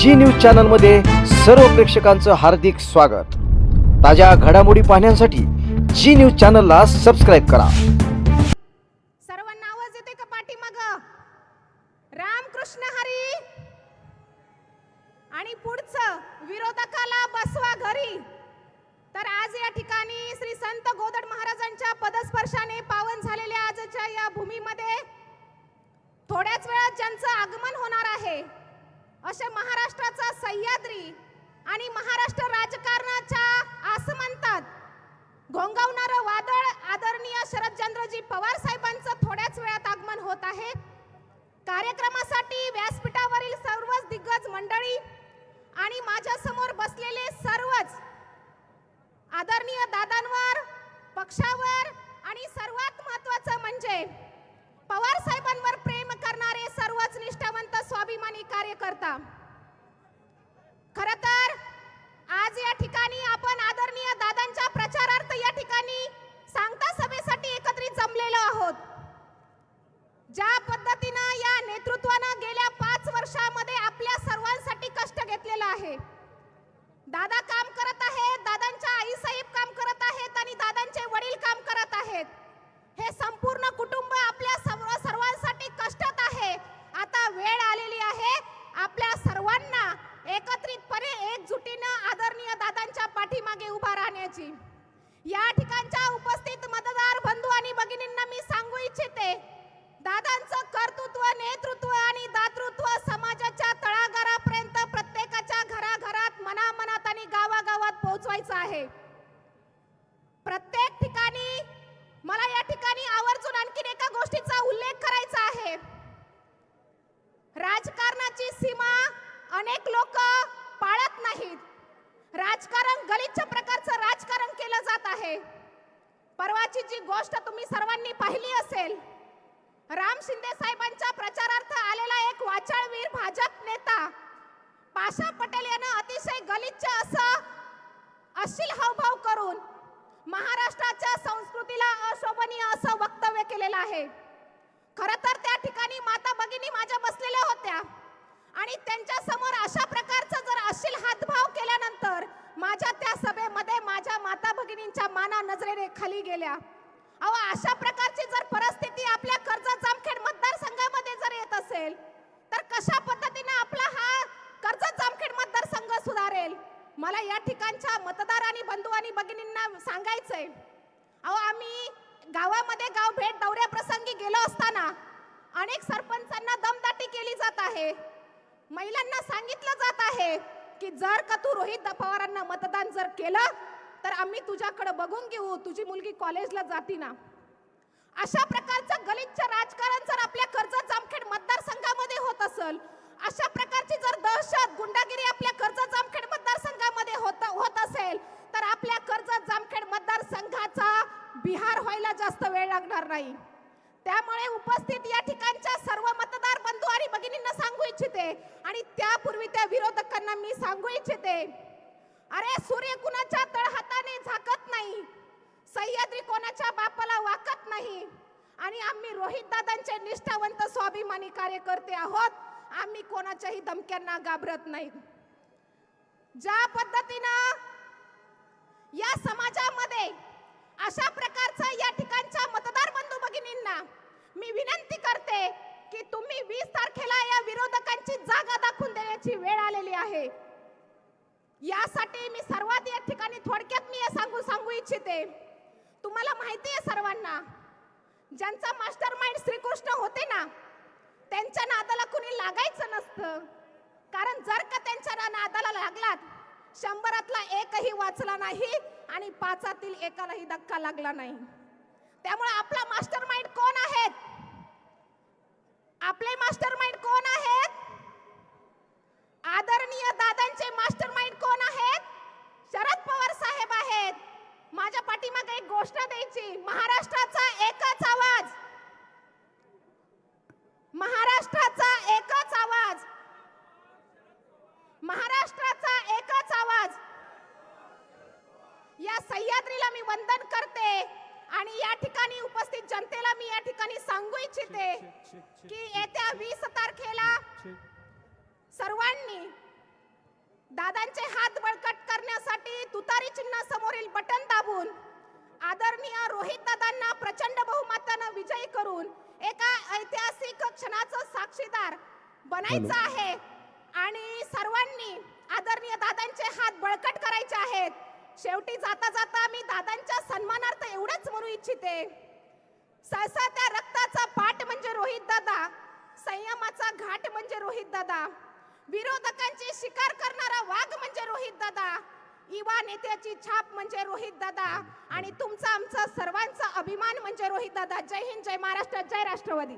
जी news चॅनलमध्ये सर्व प्रेक्षकांचं हार्दिक स्वागत. ताज्या घडामोडी पाहण्यासाठी जी न्यूज चॅनलला सबस्क्राईब करा. सर्वांना आवाज येते का पाठीमाग? रामकृष्ण हरी. आणि पुढचं विरोधकाला बसवा घरी. तर आज या ठिकाणी श्री संत गोदड महाराजांच्या पदस्पर्शाने पावन झालेल्या आजच्या या भूमीमध्ये थोड्याच वेळात ज्यांचं आगमन होणार आहे असे महाराष्ट्राचा सह्याद्री आणि महाराष्ट्र राजकारणाच्या आसमंतात घोंगावणारं वादळ आदरणीय शरदचंद्रजी पवार साहेबांचं थोड्याच वेळात आगमन होत आहे. कार्यक्रमासाठी व्यासपीठावरील सर्वच दिग्गज मंडळी आणि माझ्यासमोर बसलेले सर्वच आदरणीय दादांवर पक्षावर दादा काम करत आहेत दादांच्या आई साहेब काम करत आहेत आणि दादांचे वडील काम करत आहेत. हे संपूर्ण कुटुंब आपल्या सर्व सर्वांसाठी कष्टात आहे. आता वेळ आलेली आहे. आपल्या सर्वांना एकत्रितपणे एकजुटीनं आदरणीय दादांच्या पाठीमागे उभा राहण्याची. या ठिकाणच्या उपस्थित मतदार बंधू आणि भगिनींना मी सांगू इच्छिते दादांचं कर्तृत्व नेतृत्व आणि दातृत्व समाजाच्या राजकारणाची सीमा अनेक लोक पाळत नाहीत. राजकारण गलिच्छ प्रकारचं राजकारण केलं जात आहे. परवाची जी गोष्ट तुम्ही सर्वांनी पाहिली असेल राम शिंदे साहेबांच्या प्रचारार्थ आलेला एक वाचाळवीर भाजप नेता पाशा पटेल यानं अतिशय गलिच्छ असं अशील हावभाव करून महाराष्ट्राच्या संस्कृतीला अशोभनीय असं वक्तव्य केलेलं आहे. खर तर त्या ठिकाणी माता भगिनी माझ्या बसलेल्या होत्या. आणि त्यांच्यासमोर अशा प्रकारचा जर अशील हातभाव केल्यानंतर माझ्या त्या सभेमध्ये माझ्या माता भगिनींच्या माना नजरेने खाली गेल्या. अहो अशा प्रकारची जर परिस्थिती आपल्या कर्जत जामखेड मतदारसंघामध्ये जर येत असेल तर कशा पद्धतीने आपला हा कर्जत जामखेड मतदारसंघ सुधारेल? मला या ठिकाणच्या मतदार आणि बंधू आणि भगिनींना सांगायचंय. अहो आम्ही गावामध्ये गाव भेट दौऱ्याप्रसंगी गेलो असताना अनेक सरपंचांना दमदाटी केली जात आहे. महिलांना सांगितलं जात आहे की जर का तू रोहित पवारांना मतदान जर केलं तर आम्ही तुझ्याकडे बघून घेऊ तुझी मुलगी कॉलेजला जाती ना. अशा प्रकारचं गलिच्छ राजकारण जर आपल्या कर्ज जामखेड मतदारसंघामध्ये होत असेल अशा प्रकारची जर दहशत गुंडागिरी आपल्या कर्जत जामखेड मतदारसंघामध्ये होत होत असेल तर आपल्या कर्जत जामखेड मतदारसंघाचा बिहार व्हायला जास्त वेळ लागणार नाही. त्यामुळे उपस्थित या ठिकाणच्या सर्व मतदार बंधू आणि भगिनींना सांगू इच्छिते आणि त्यापूर्वी त्या विरोधकांना मी सांगू इच्छिते. अरे सूर्य कुणाच्या तळहाताने झाकत नाही? सह्याद्री कोणाच्या बापाला वाकत नाही? आणि आम्ही रोहित दादांचे निष्ठावंत स्वाभिमानी कार्यकर्ते आहोत. आम्ही कोणाच्याही धमक्यांना घाबरत नाही. ज्या पद्धतीनं या समाजामध्ये अशा प्रकारचा या ठिकाणच्या मतदार बंधू भगिनींना मी विनंती करते की तुम्ही वीस तारखेला या विरोधकांची जागा दाखवून देण्याची वेळ आलेली आहे. यासाठी मी सर्वात या ठिकाणी थोडक्यात मी हे सांगू सांगू इच्छिते. तुम्हाला माहिती आहे सर्वांना ज्यांचा मास्टर माइंड श्रीकृष्ण होते ना त्यांच्या नादाला कुणी लागायचं नसतं. कारण जर का त्यांच्या ना- नादाला लागलात शंभरातला एकही वाचला नाही आणि पाचातील एकालाही धक्का लागला नाही. त्यामुळे आपला मास्टर माइंड कोण आहेत? आपले मास्टर माइंड कोण आहेत? आदरणीय दादांचे मास्टर माइंड कोण आहेत? शरद पवार साहेब आहेत. माझ्या पाठीमागे एक गोष्ट द्यायची. महाराष्ट्र एकच आवाज महाराष्ट्राचा एकच आवाज महाराष्ट्राचा एकच आवाज या सह्याद्रीला मी वंदन करते आणि या ठिकाणी उपस्थित जनतेला मी या ठिकाणी सांगू इच्छिते की येत्या वीस तारखेला सर्वांनी दादांचे हात बळकट करण्यासाठी तुतारी चिन्ह समोरील बटन दाबून आदरणीय रोहित दादांना प्रचंड बहुमतानं विजयी करून एका ऐतिहासिक क्षणाचं साक्षीदार बनायचं आहे. आणि सर्वांनी आदरणीय दादांचे हात बळकट करायचे आहेत. शेवटी जाता जाता मी दादांच्या सन्मानार्थ एवढंच म्हणू इच्छिते. सहसा त्या रक्ताचा पाठ म्हणजे रोहित दादा संयमाचा घाट म्हणजे रोहित दादा विरोधकांची शिकार करणारा वाघ म्हणजे रोहित दादा युवा नेत्याची छाप म्हणजे रोहित दादा आणि तुमचा आमचा सर्वांचा अभिमान म्हणजे रोहित दादा. जय हिंद जय महाराष्ट्र जय राष्ट्रवादी.